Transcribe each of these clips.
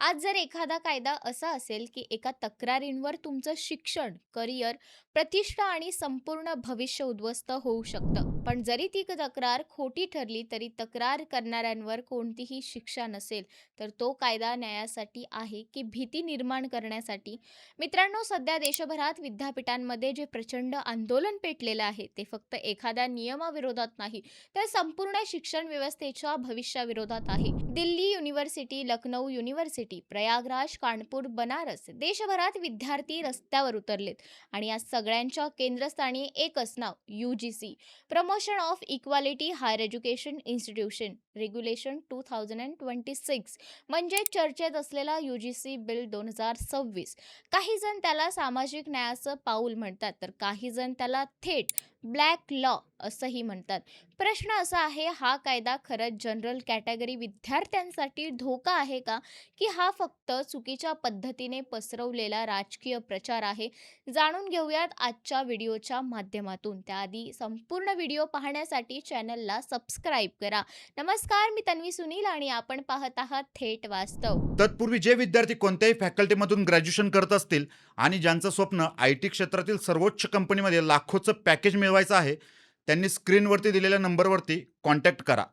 आज जर एखादा कायदा असा असेल की एका तक्रारींवर तुमचं शिक्षण, करिअर, प्रतिष्ठा आणि संपूर्ण भविष्य उद्ध्वस्त होऊ शकतं. पण जरी ती क- तक्रार खोटी ठरली तरी तक्रार करणाऱ्यांवर कोणतीही शिक्षा नसेल, तर तो कायदा न्यायासाठी आहे की भीती निर्माण करण्यासाठी? मित्रांनो, सध्या देशभरात विद्यापीठांमध्ये जे प्रचंड आंदोलन पेटलेलं आहे, ते फक्त एखाद्या नियमाविरोधात नाही, तर संपूर्ण शिक्षण व्यवस्थेच्या भविष्याविरोधात आहे. दिल्ली युनिव्हर्सिटी, लखनौ युनिव्हर्सिटी, प्रयागराज, कानपूर, बनारस देशभरात विद्यार्थी रस्त्यावर उतरलेत आणि या सगळ्यांच्या केंद्रस्थानी एकच नाव U G C promotion of equality higher education institution regulation two thousand and twenty six म्हणजे चर्चेत असलेला यू जी सी बिल दोन हजार सव्वीस. काही जण त्याला सामाजिक न्यायाचं पाऊल म्हणतात तर काही जण त्याला थेट ब्लॅक लॉ असंही म्हणतात. प्रश्न असा आहे हा कायदा खरंच जनरल कॅटेगरी विद्यार्थ्यांसाठी धोका आहे का? की हा फक्त चुकीच्या पद्धतीने पसरवलेला राजकीय प्रचार आहे? जाणून घेऊयात आजच्या व्हिडिओच्या माध्यमातून. त्याआधी संपूर्ण व्हिडिओ पाहण्यासाठी चॅनलला सबस्क्राईब करा. नमस्कार मी तन्वी सुनील आणि आपण पाहत आहात थेट वास्तव. तत्पूर्वी जे विद्यार्थी कोणत्याही फॅकल्टीमधून ग्रॅज्युएशन करत असतील आणि ज्यांचं स्वप्न आय टी क्षेत्रातील सर्वोच्च कंपनीमध्ये लाखोचं पॅकेज मिळवायचा आहे त्यांनी स्क्रीनवरती दिलेल्या नंबरवरती कॉन्टॅक्ट करा.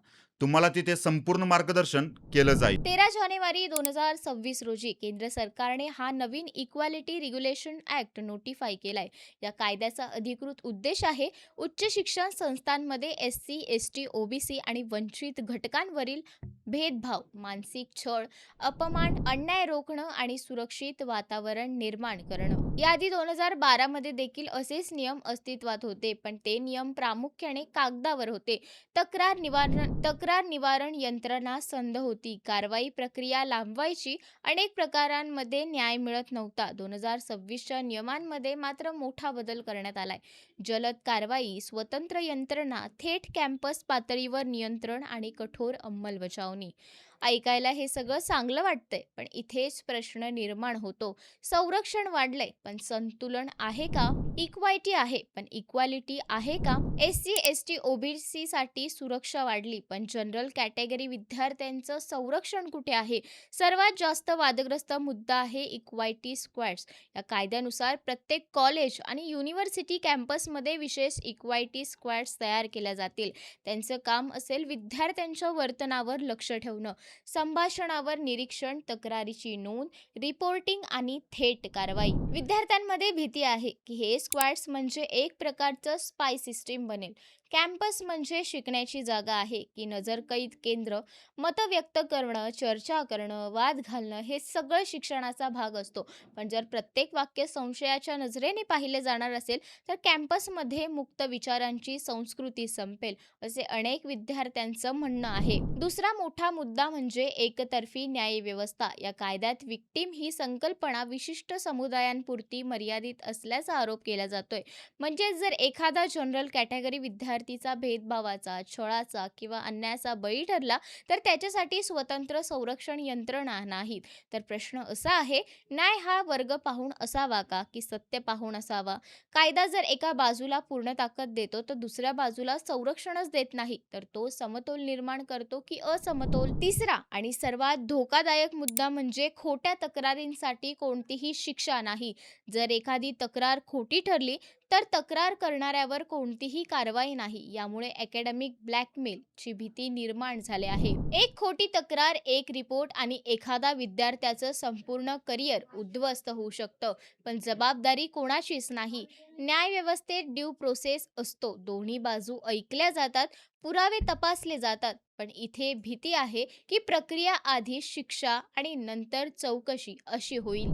तुम्हाला तिथे संपूर्ण मार्गदर्शन केलं जाईल. तेरा जानेवारी दोन हजार सव्वीस रोजी केंद्र सरकारने हा नवीन इक्वालिटी रेग्युलेशन ऍक्ट नोटिफाय केलाय. या कायद्याचा अधिकृत उद्देश आहे उच्च शिक्षण संस्थांमध्ये S C S T OBC आणि वंचित घटकांवरील भेदभाव मानसिक छळ अपमान अन्याय रोखणं आणि सुरक्षित वातावरण निर्माण करणं. याआधी दोन हजार बारामध्ये देखील असेच नियम अस्तित्वात होते पण ते नियम प्रामुख्याने कागदावर होते. तक्रार निवारण तक्रार निवारण यंत्रणा संध होती. कारवाई प्रक्रिया लांबवायची अनेक प्रकारांमध्ये न्याय मिळत नव्हता. दोन हजार सव्वीसच्या नियमांमध्ये मात्र मोठा बदल करण्यात आलाय. जलद कारवाई स्वतंत्र यंत्रणा थेट कॅम्पस पातळीवर नियंत्रण आणि कठोर अंमलबजावणी Money. ऐकायला हे सगळं चांगलं वाटतंय. पण इथेच प्रश्न निर्माण होतो. संरक्षण वाढलंय पण संतुलन आहे का? इक्वालिटी आहे पण इक्वालिटी आहे का? S C S T OBC साठी सुरक्षा वाढली पण जनरल कॅटेगरी विद्यार्थ्यांचं संरक्षण कुठे आहे? सर्वात जास्त वादग्रस्त मुद्दा आहे इक्वालिटी स्क्वॅड्स. या कायद्यानुसार प्रत्येक कॉलेज आणि युनिव्हर्सिटी कॅम्पसमध्ये विशेष इक्वालिटी स्क्वॅड्स तयार केल्या जातील. त्यांचं काम असेल विद्यार्थ्यांच्या वर्तनावर लक्ष ठेवणं. संभाषणावर निरीक्षण तक्रारीची नोंद रिपोर्टिंग आणि थेट कारवाई. विद्यार्थ्यांमध्ये भीती आहे की हे स्क्वॅड्स म्हणजे एक प्रकारचं स्पाय सिस्टीम बनेल. कॅम्पस म्हणजे शिकण्याची जागा आहे की नजरकैद केंद्र मत व्यक्त करणं चर्चा करणं वाद घालणं हे सगळं शिक्षणाचा भाग असतो. पण जर प्रत्येक वाक्य संशयाच्या नजरेने पाहिले जाणार असेल तर कॅम्पसमध्ये मुक्त विचारांची संस्कृती संपेल असे अनेक विद्यार्थ्यांचं म्हणणं आहे. दुसरा मोठा मुद्दा म्हणजे एकतर्फी न्यायव्यवस्था. या कायद्यात विक्टीम ही संकल्पना विशिष्ट समुदायांपुरती मर्यादित असल्याचा आरोप केला जातोय. म्हणजेच जर एखादा जनरल कॅटेगरी विद्यार्थी विद्यार्थीचा भेदभावाचा छळाचा किंवा अन्यायाचा बळी ठरला तर त्याच्यासाठी स्वतंत्र संरक्षण यंत्रणा नाहीत. तर प्रश्न असा आहे न्याय हा वर्ग पाहून असावा का? की सत्य पाहून असावा? कायदा जर एका बाजूला पूर्ण ताकद देतो तर दुसऱ्या बाजूला संरक्षणच देत नाही. तर तो समतोल निर्माण करतो की असमतोल तिसरा? आणि सर्वात धोकादायक मुद्दा म्हणजे खोट्या तक्रारींसाठी कोणतीही शिक्षा नाही. जर एखादी तक्रार खोटी ठरली तर तक्रार करणाऱ्यावर कोणतीही कारवाई नाही. यामुळे अकॅडमिक ब्लॅकमेल ची भीती निर्माण झाली आहे. एक खोटी तक्रार एक रिपोर्ट आणि एखादा विद्यार्थ्याचं संपूर्ण करिअर उद्ध्वस्त होऊ शकतं. पण जबाबदारी कोणाचीच नाही. न्यायव्यवस्थेत ड्यू प्रोसेस असतो. दोन्ही बाजू ऐकल्या जातात पुरावे तपासले जातात. पण इथे भीती आहे की प्रक्रिया आधी शिक्षा आणि नंतर चौकशी अशी होईल.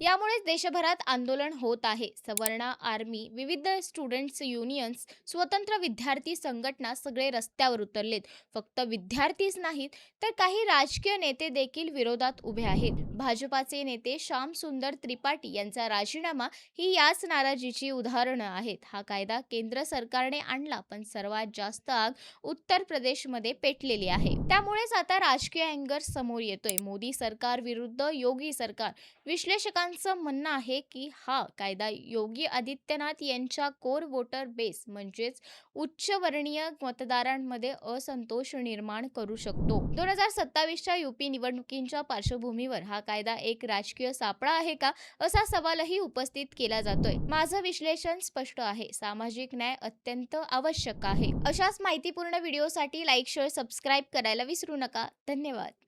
यामुळेच देशभरात आंदोलन होत आहे. सवर्णा आर्मी विविध स्टुडंट्स युनियन्स स्वतंत्र विद्यार्थी संघटना सगळे रस्त्यावर उतरलेत. फक्त विद्यार्थीच नाहीत तर काही राजकीय नेते देखील विरोधात उभे आहेत. भाजपाचे नेते श्याम सुंदर त्रिपाठी यांचा राजीनामा ही याच नाराजीची उदाहरणं आहेत. हा कायदा केंद्र सरकारने आणला पण सर्वात जास्त आग उत्तर प्रदेशमध्ये पेटलेली आहे. त्यामुळेच आता राजकीय अँगर समोर येतोय. मोदी सरकार विरुद्ध योगी सरकार. विश्लेषकां विश्लेषकांचं म्हणणं आहे की हा कायदा योगी आदित्यनाथ यांच्या कोर वोटर बेस म्हणजेच उच्चवर्णीय मतदारांमध्ये असंतोष निर्माण करू शकतो. दोन हजार सत्तावीसच्या युपी निवडणुकींच्या पार्श्वभूमीवर हा कायदा एक राजकीय सापळा आहे का असा सवालही उपस्थित केला जातोय. माझं विश्लेषण स्पष्ट आहे. सामाजिक न्याय अत्यंत आवश्यक आहे. अशाच माहितीपूर्ण व्हिडिओसाठी लाईक शेअर सबस्क्राईब करायला विसरू नका. धन्यवाद.